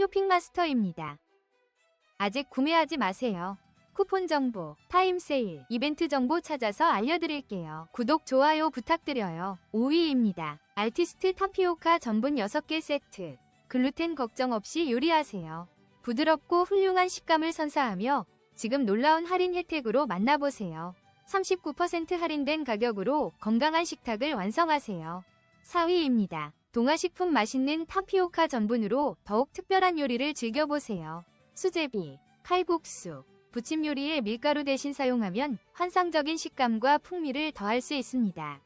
쇼핑마스터입니다. 아직 구매하지 마세요. 쿠폰 정보, 타임 세일, 이벤트 정보 찾아서 알려드릴게요. 구독, 좋아요 부탁드려요. 5위입니다. 알티스트 타피오카 전분 6개 세트. 글루텐 걱정 없이 요리하세요. 부드럽고 훌륭한 식감을 선사하며 지금 놀라운 할인 혜택으로 만나보세요. 39% 할인된 가격으로 건강한 식탁을 완성하세요. 4위입니다. 동아식품 맛있는 타피오카 전분으로 더욱 특별한 요리를 즐겨보세요. 수제비, 칼국수, 부침 요리에 밀가루 대신 사용하면 환상적인 식감과 풍미를 더할 수 있습니다.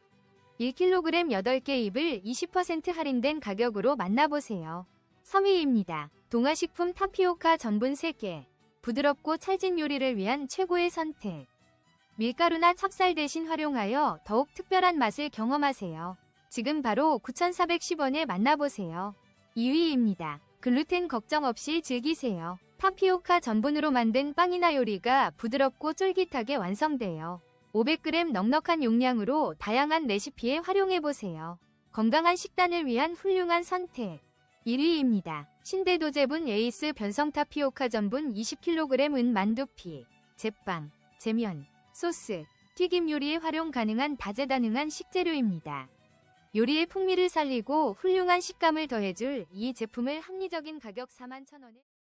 1kg 8개 잎을 20% 할인된 가격으로 만나보세요. 3위입니다. 동아식품 타피오카 전분 3개. 부드럽고 찰진 요리를 위한 최고의 선택. 밀가루나 찹쌀 대신 활용하여 더욱 특별한 맛을 경험하세요. 지금 바로 9,410원에 만나보세요. 2위입니다. 글루텐 걱정 없이 즐기세요. 타피오카 전분으로 만든 빵이나 요리가 부드럽고 쫄깃하게 완성돼요. 500g 넉넉한 용량으로 다양한 레시피에 활용해보세요. 건강한 식단을 위한 훌륭한 선택. 1위입니다. 신대도제분 에이스 변성 타피오카 전분 20kg은 만두피, 제빵, 제면, 소스, 튀김 요리에 활용 가능한 다재다능한 식재료입니다. 요리의 풍미를 살리고 훌륭한 식감을 더해줄 이 제품을 합리적인 가격 41,000원에